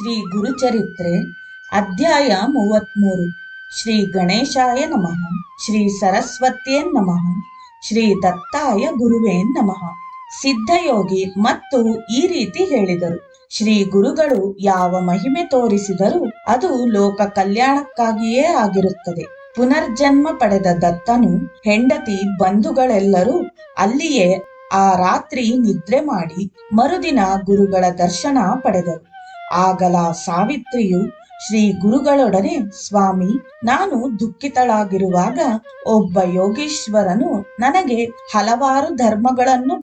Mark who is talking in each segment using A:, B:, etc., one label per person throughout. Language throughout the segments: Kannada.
A: ಶ್ರೀ ಗುರುಚರಿತ್ರೆ ಅಧ್ಯಾಯ ಮೂವತ್ಮೂರು. ಶ್ರೀ ಗಣೇಶಾಯ ನಮಃ. ಶ್ರೀ ಸರಸ್ವತಿಯೇ ನಮಃ. ಶ್ರೀ ದತ್ತಾಯ ಗುರುವೇ ನಮಃ. ಸಿದ್ಧಯೋಗಿ ಮತ್ತು ಈ ರೀತಿ ಹೇಳಿದರು. ಶ್ರೀ ಗುರುಗಳು ಯಾವ ಮಹಿಮೆ ತೋರಿಸಿದರೂ ಅದು ಲೋಕ ಕಲ್ಯಾಣಕ್ಕಾಗಿಯೇ ಆಗಿರುತ್ತದೆ. ಪುನರ್ಜನ್ಮ ಪಡೆದ ದತ್ತನು, ಹೆಂಡತಿ, ಬಂಧುಗಳೆಲ್ಲರೂ ಅಲ್ಲಿಯೇ ಆ ರಾತ್ರಿ ನಿದ್ರೆ ಮಾಡಿ ಮರುದಿನ ಗುರುಗಳ ದರ್ಶನ ಪಡೆದರು. ಆಗಲ ಸಾವಿತ್ರಿಯು ಶ್ರೀ ಗುರುಗಳೊಡನೆ ಸ್ವಾಮಿ, ನಾನು ದುಃಖಿತಳಾಗಿರುವಾಗ ಒಬ್ಬ ಯೋಗೀಶ್ವರನು ನನಗೆ ಹಲವಾರು ಧರ್ಮಗಳನ್ನು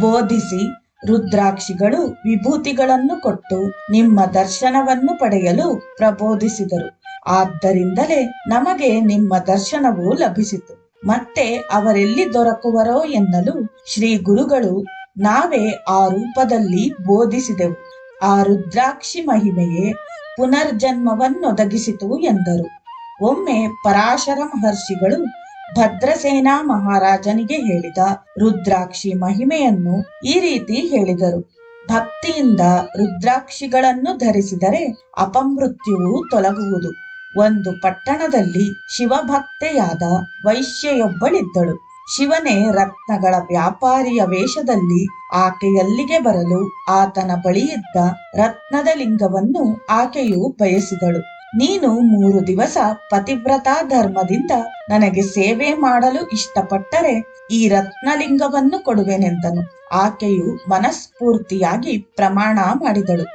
A: ಬೋಧಿಸಿ ರುದ್ರಾಕ್ಷಿಗಳು ವಿಭೂತಿಗಳನ್ನು ಕೊಟ್ಟು ನಿಮ್ಮ ದರ್ಶನವನ್ನು ಪಡೆಯಲು ಪ್ರಬೋಧಿಸಿದರು. ಆದ್ದರಿಂದಲೇ ನಮಗೆ ನಿಮ್ಮ ದರ್ಶನವು ಲಭಿಸಿತು. ಮತ್ತೆ ಅವರೆಲ್ಲಿ ದೊರಕುವರೋ ಎನ್ನಲು ಶ್ರೀ ಗುರುಗಳು ನಾವೇ ಆ ರೂಪದಲ್ಲಿ ಬೋಧಿಸಿದೆವು. ಆ ರುದ್ರಾಕ್ಷಿ ಮಹಿಮೆಯೇ ಪುನರ್ಜನ್ಮವನ್ನೊದಗಿಸಿತು ಎಂದರು. ಒಮ್ಮೆ ಪರಾಶರ ಮಹರ್ಷಿಗಳು ಭದ್ರಸೇನಾ ಮಹಾರಾಜನಿಗೆ ಹೇಳಿದ ರುದ್ರಾಕ್ಷಿ ಮಹಿಮೆಯನ್ನು ಈ ರೀತಿ ಹೇಳಿದರು. ಭಕ್ತಿಯಿಂದ ರುದ್ರಾಕ್ಷಿಗಳನ್ನು ಧರಿಸಿದರೆ ಅಪಮೃತ್ಯುವು ತೊಲಗುವುದು. ಒಂದು ಪಟ್ಟಣದಲ್ಲಿ ಶಿವಭಕ್ತೆಯಾದ ವೈಶ್ಯೆಯೊಬ್ಬಳಿದ್ದಳು. ಶಿವನೇ ರತ್ನಗಳ ವ್ಯಾಪಾರಿಯ ವೇಷದಲ್ಲಿ ಆಕೆಯಲ್ಲಿಗೆ ಬರಲು ಆತನ ಬಳಿಯಿದ್ದ ರತ್ನದ ಲಿಂಗವನ್ನು ಆಕೆಯು ಬಯಸಿದಳು. ನೀನು ಮೂರು ದಿವಸ ಪತಿವ್ರತಾ ಧರ್ಮದಿಂದ ನನಗೆ ಸೇವೆ ಮಾಡಲು ಇಷ್ಟಪಟ್ಟರೆ ಈ ರತ್ನಲಿಂಗವನ್ನು ಕೊಡುವೆನೆಂದನು. ಆಕೆಯು ಮನಸ್ಫೂರ್ತಿಯಾಗಿ ಪ್ರಮಾಣ ಮಾಡಿದಳು.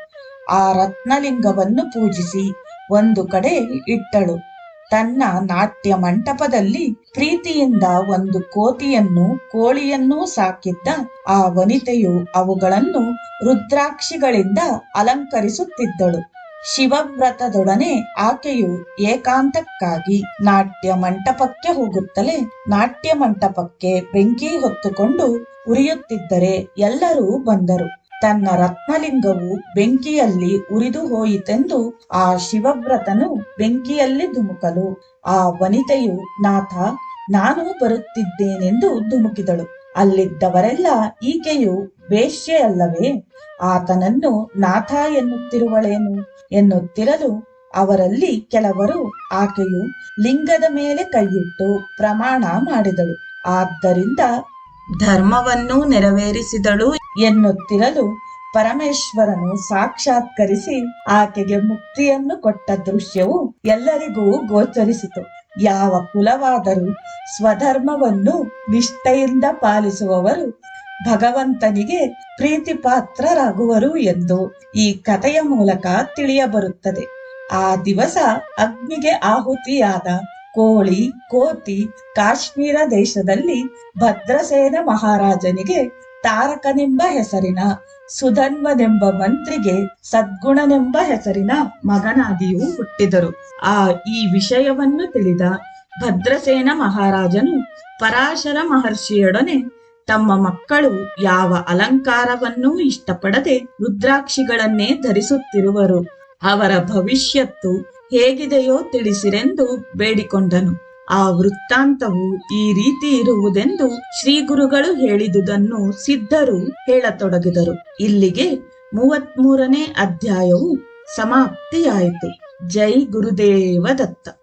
A: ಆ ರತ್ನಲಿಂಗವನ್ನು ಪೂಜಿಸಿ ಒಂದು ಕಡೆ ಇಟ್ಟಳು. ತನ್ನ ನಾಟ್ಯ ಮಂಟಪದಲ್ಲಿ ಪ್ರೀತಿಯಿಂದ ಒಂದು ಕೋತಿಯನ್ನು ಕೋಳಿಯನ್ನೂ ಸಾಕಿದ್ದ ಆ ವನಿತೆಯು ಅವುಗಳನ್ನು ರುದ್ರಾಕ್ಷಿಗಳಿಂದ ಅಲಂಕರಿಸುತ್ತಿದ್ದಳು. ಶಿವವ್ರತದೊಡನೆ ಆಕೆಯು ಏಕಾಂತಕ್ಕಾಗಿ ನಾಟ್ಯ ಮಂಟಪಕ್ಕೆ ಹೋಗುತ್ತಲೇ ನಾಟ್ಯ ಮಂಟಪಕ್ಕೆ ಬೆಂಕಿ ಹೊತ್ತುಕೊಂಡು ಉರಿಯುತ್ತಿದ್ದರೆ ಎಲ್ಲರೂ ಬಂದರು. ತನ್ನ ರತ್ನಲಿಂಗವು ಬೆಂಕಿಯಲ್ಲಿ ಉರಿದು ಹೋಯಿತೆಂದು ಆ ಶಿವವ್ರತನು ಬೆಂಕಿಯಲ್ಲಿ ಧುಮುಕಲು. ಆ ವನಿತೆಯು, ನಾಥ, ನಾನು ಬರುತ್ತಿದ್ದೇನೆಂದು ಧುಮುಕಿದಳು. ಅಲ್ಲಿದ್ದವರೆಲ್ಲ ಈಕೆಯು ವೇಶ್ಯೆಯಲ್ಲವೇ ಆತನನ್ನು ನಾಥ ಎನ್ನುತ್ತಿರುವಳೇನು? ಎನ್ನುತ್ತಿರಲು ಅವರಲ್ಲಿ ಕೆಲವರು ಆಕೆಯು ಲಿಂಗದ ಮೇಲೆ ಕೈಯಿಟ್ಟು ಪ್ರಮಾಣ ಮಾಡಿದಳು. ಆದ್ದರಿಂದ ಧರ್ಮವನ್ನು ನೆರವೇರಿಸಿದಳು ಎನ್ನುತ್ತಿರಲು ಪರಮೇಶ್ವರನು ಸಾಕ್ಷಾತ್ಕರಿಸಿ ಆಕೆಗೆ ಮುಕ್ತಿಯನ್ನು ಕೊಟ್ಟ ದೃಶ್ಯವು ಎಲ್ಲರಿಗೂ ಗೋಚರಿಸಿತು. ಯಾವ ಕುಲವಾದರೂ ಸ್ವಧರ್ಮವನ್ನು ನಿಷ್ಠೆಯಿಂದ ಪಾಲಿಸುವವರು ಭಗವಂತನಿಗೆ ಪ್ರೀತಿ ಪಾತ್ರರಾಗುವರು ಎಂದು ಈ ಕಥೆಯ ಮೂಲಕ ತಿಳಿಯಬರುತ್ತದೆ. ಆ ದಿವಸ ಅಗ್ನಿಗೆ ಆಹುತಿಯಾದ ಕೋಳಿ, ಕೋತಿ, ಕಾಶ್ಮೀರ ದೇಶದಲ್ಲಿ ಭದ್ರಸೇನ ಮಹಾರಾಜನಿಗೆ ತಾರಕನೆಂಬ ಹೆಸರಿನ, ಸುಧನ್ವನೆಂಬ ಮಂತ್ರಿಗೆ ಸದ್ಗುಣನೆಂಬ ಹೆಸರಿನ ಮಗನಾದಿಯೂ ಹುಟ್ಟಿದರು. ಆ ಈ ವಿಷಯವನ್ನು ತಿಳಿದ ಭದ್ರಸೇನ ಮಹಾರಾಜನು ಪರಾಶರ ಮಹರ್ಷಿಯೊಡನೆ ತಮ್ಮ ಮಕ್ಕಳು ಯಾವ ಅಲಂಕಾರವನ್ನೂ ಇಷ್ಟಪಡದೆ ರುದ್ರಾಕ್ಷಿಗಳನ್ನೇ ಧರಿಸುತ್ತಿರುವರು. ಅವರ ಭವಿಷ್ಯತ್ತು ಹೇಗಿದೆಯೋ ತಿಳಿಸಿರೆಂದು ಬೇಡಿಕೊಂಡನು. ಆ ವೃತ್ತಾಂತವು ಈ ರೀತಿ ಇರುವುದೆಂದು ಶ್ರೀ ಗುರುಗಳು ಹೇಳಿದುದನ್ನು ಸಿದ್ಧರು ಹೇಳತೊಡಗಿದರು. ಇಲ್ಲಿಗೆ ಮೂವತ್ಮೂರನೇ ಅಧ್ಯಾಯವು ಸಮಾಪ್ತಿಯಾಯಿತು. ಜೈ ಗುರುದೇವ ದತ್ತ